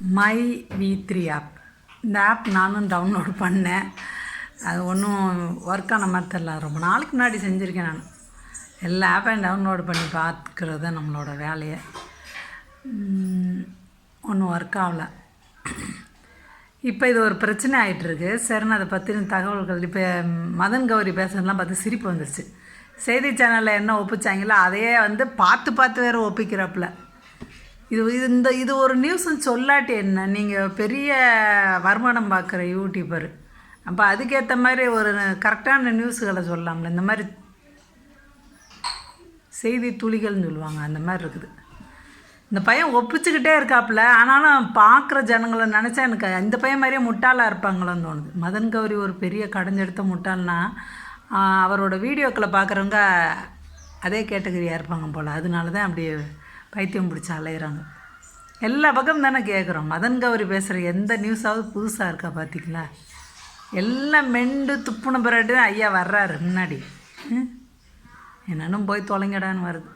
My V three app இந்த app நானும் download பண்ணேன். அது ஒன்றும் ஒர்க் ஆன மாதிரி தெரில ரொம்ப நாளுக்கு முன்னாடி செஞ்சுருக்கேன் நான். எல்லா ஆப்பையும் டவுன்லோட் பண்ணி பார்க்குறது நம்மளோட வேலையை. ஒன்றும் ஒர்க் ஆகலை. இப்போ இது ஒரு பிரச்சனை ஆகிட்டுருக்கு சரின்னு அதை பற்றின தகவல்கள் இப்போ மதன் கௌரி பேசுறதுலாம் பார்த்து சிரிப்பு வந்துருச்சு. செய்தி சேனலில் என்ன ஒப்பிச்சாங்களோ அதையே வந்து பார்த்து பார்த்து வேறு ஒப்பிக்கிறப்பல. இது இந்த இது ஒரு நியூஸ்ன்னு சொல்லாட்டி என்ன? நீங்கள் பெரிய வருமானம் பார்க்குற யூடியூபர் அப்போ அதுக்கேற்ற மாதிரி ஒரு கரெக்டான நியூஸுகளை சொல்லலாம்ல இந்த மாதிரி செய்தி துளிகள்னு சொல்லுவாங்க அந்த மாதிரி இருக்குது. இந்த பையன் ஒப்பிச்சுக்கிட்டே இருக்காப்புல ஆனாலும் பார்க்குற ஜனங்களை நினச்சா எனக்கு இந்த பையன் மாதிரியே முட்டாளாக இருப்பாங்களோன்னு தோணுது. மதன் கௌரி ஒரு பெரிய கடைஞ்செடுத்த முட்டாள்னா அவரோட வீடியோக்களை பார்க்குறவங்க அதே கேட்டகரியாக இருப்பாங்க போல். அதனால தான் அப்படியே பைத்தியம் பிடிச்சி அலையிறாங்க. எல்லா பக்கம் தானே கேட்குறோம் மதன் கௌரி பேசுகிற எந்த நியூஸாவது புதுசாக இருக்கா பார்த்திங்களா எல்லாம் மெண்டு துப்புன பிறகு ஐயா வர்றாரு முன்னாடி. என்னன்னு போய் தொலைங்கடான்னு வருது.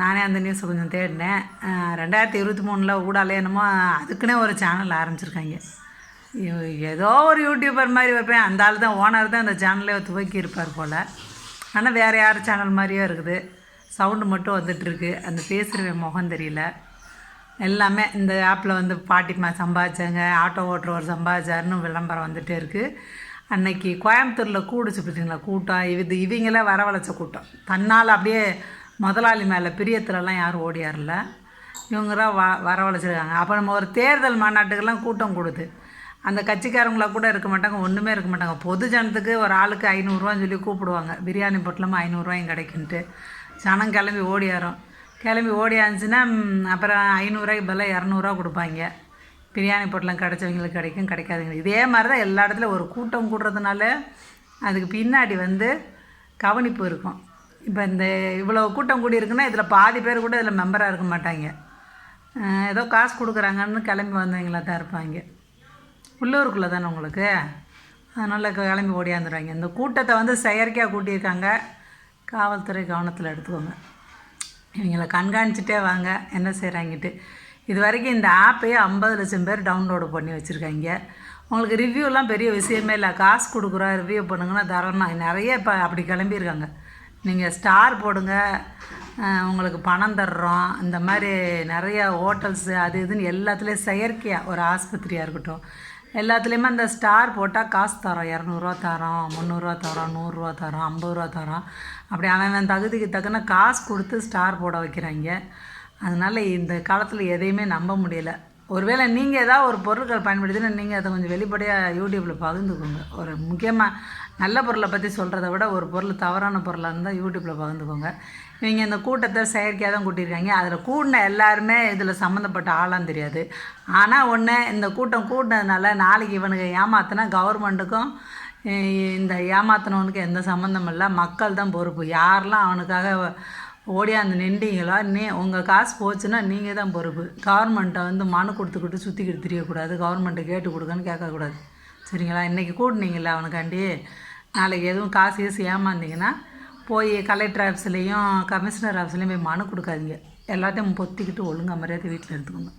நானே அந்த நியூஸை கொஞ்சம் தேடினேன். ரெண்டாயிரத்தி இருபத்தி மூணில் ஊடாலே என்னமோ அதுக்குன்னே ஒரு சேனல் ஆரம்பிச்சிருக்காங்க. ஐயோ, ஏதோ ஒரு யூடியூபர் மாதிரி வைப்பேன். அந்த ஆள் தான் ஓனர் தான் அந்த சேனலே துவக்கி இருப்பார் போல். ஆனால் வேறு யார் சேனல் மாதிரியே இருக்குது. சவுண்டு மட்டும் வந்துட்டுருக்கு. அந்த பேசுகிறவன் முகம் தெரியல. எல்லாமே இந்த ஆப்பில் வந்து பாட்டிமா சம்பாதிச்சாங்க ஆட்டோ ஓட்டுறவர் சம்பாதிச்சாருன்னு விளம்பரம் வந்துகிட்டே இருக்குது அன்னைக்கு கோயம்புத்தூரில் கூடுச்சு பார்த்தீங்களா கூட்டம். இது இவங்களே வரவழைச்ச கூட்டம். தன்னால் அப்படியே முதலாளி மேலே பிரியத்துலலாம் யாரும் ஓடியாரல. இவங்களாம் வ வரவழைச்சிருக்காங்க. அப்போ நம்ம ஒரு தேர்தல் மாநாட்டுக்கெல்லாம் கூட்டம் கொடுது. அந்த கட்சிக்காரங்களா கூட இருக்க மாட்டாங்க ஒன்றுமே இருக்க மாட்டாங்க. பொது ஜனத்துக்கு ஒரு ஆளுக்கு ஐநூறுரூவான்னு சொல்லி கூப்பிடுவாங்க. பிரியாணி பொட்டலமாக ஐநூறுரூவாயும் கிடைக்குன்ட்டு. ஜனம் கிளம்பி ஓடியாரோம் கிளம்பி ஓடியாந்துச்சுன்னா அப்புறம் ஐநூறுரூவாய்க்கு பதிலாக இரநூறுவா கொடுப்பாங்க. பிரியாணி பொட்டலம் கிடச்சவங்களுக்கு கிடைக்கும் கிடைக்காதுங்க இதே மாதிரி தான் எல்லா இடத்துலையும் ஒரு கூட்டம் கூடுறதுனால அதுக்கு பின்னாடி வந்து கவனிப்பு இருக்கும். இப்போ இந்த இவ்வளோ கூட்டம் கூடி இருக்குன்னா இதில் பாதி பேர் கூட இதில் மெம்பராக இருக்க மாட்டாங்க. ஏதோ காசு கொடுக்குறாங்கன்னு கிளம்பி வந்தவங்களா தான் இருப்பாங்க. உள்ளூருக்குள்ளே தானே உங்களுக்கு? அதனால் கிளம்பி ஓடியாந்துடுவாங்க இந்த கூட்டத்தை வந்து செயற்கையாக கூட்டியிருக்காங்க. காவல்துறை கவனத்தில் எடுத்துக்கோங்க. இவங்களை கண்காணிச்சிட்டே வாங்க என்ன செய்கிறாங்கிட்டு இது வரைக்கும் இந்த ஆப்பையே ஐம்பது லட்சம் பேர் டவுன்லோடு பண்ணி வச்சுருக்காங்க. உங்களுக்கு ரிவ்யூலாம் பெரிய விஷயமே இல்லை. காசு கொடுக்குறோம் ரிவ்யூ பண்ணுங்கன்னா தரணும் நிறைய இப்போ அப்படி கிளம்பியிருக்காங்க. நீங்கள் ஸ்டார் போடுங்க உங்களுக்கு பணம் தர்றோம். இந்த மாதிரி நிறைய ஹோட்டல்ஸு அது இதுன்னு எல்லாத்துலேயும் செயற்கையாக ஒரு ஆஸ்பத்திரியாக இருக்கட்டும். எல்லாத்துலேயுமே அந்த ஸ்டார் போட்டால் காசு தரோம் இரநூறுவா தரோம் முந்நூறுரூவா தரோம் நூறுரூவா தரோம் ஐம்பது ரூபா தரோம் அப்படி அவன் தகுதிக்கு தக்கன காசு கொடுத்து ஸ்டார் போட வைக்கிறாங்க. அதனால் இந்த காலத்தில் எதையுமே நம்ப முடியல. ஒருவேளை நீங்கள் ஏதாவது ஒரு பொருட்கள் பயன்படுத்தினா நீங்கள் அதை கொஞ்சம் வெளிப்படையாக யூடியூப்பில் பகிர்ந்துக்கோங்க. ஒரு முக்கியமாக நல்ல பொருளை பற்றி சொல்கிறத விட ஒரு பொருள் தவறான பொருளாக இருந்தால் யூடியூப்பில் பகிர்ந்துக்கோங்க. இவங்க இந்த கூட்டத்தை செயற்கையாக தான் கூட்டியிருக்காங்க. அதில் கூடின எல்லாருமே இதில் சம்மந்தப்பட்ட ஆளான்னு தெரியாது. ஆனால் ஒன்று இந்த கூட்டம் கூட்டினதுனால நாளைக்கு இவனுக்கு ஏமாத்தினா கவர்மெண்ட்டுக்கும் இந்த ஏமாத்தினவனுக்கு எந்த சம்மந்தமும் இல்லை. மக்கள் தான் பொறுப்பு. யாரெல்லாம் அவனுக்காக ஓடியாந்து நின்றீங்களா? நீ உங்கள் காசு போச்சுன்னா நீங்கள் தான் பொறுப்பு. கவர்மெண்ட்டை வந்து மனு கொடுத்துக்கிட்டு சுற்றிக்கிட்டு தெரியக்கூடாது. கவர்மெண்ட்டை கேட்டு கொடுக்கன்னு கேட்கக்கூடாது. சரிங்களா? இன்றைக்கி கூட்டினீங்களா அவனுக்காண்டி. நாளைக்கு எதுவும் காசு ஈஸி ஏமாந்தீங்கன்னா போய் கலெக்டர் ஆஃபீஸ்லேயும் கமிஷனர் ஆஃபீஸ்லேயும் போய் மனு கொடுக்காதீங்க. எல்லாத்தையும் பொத்திக்கிட்டு ஒழுங்கா மரியாதை வீட்டில் எடுத்துக்கோங்க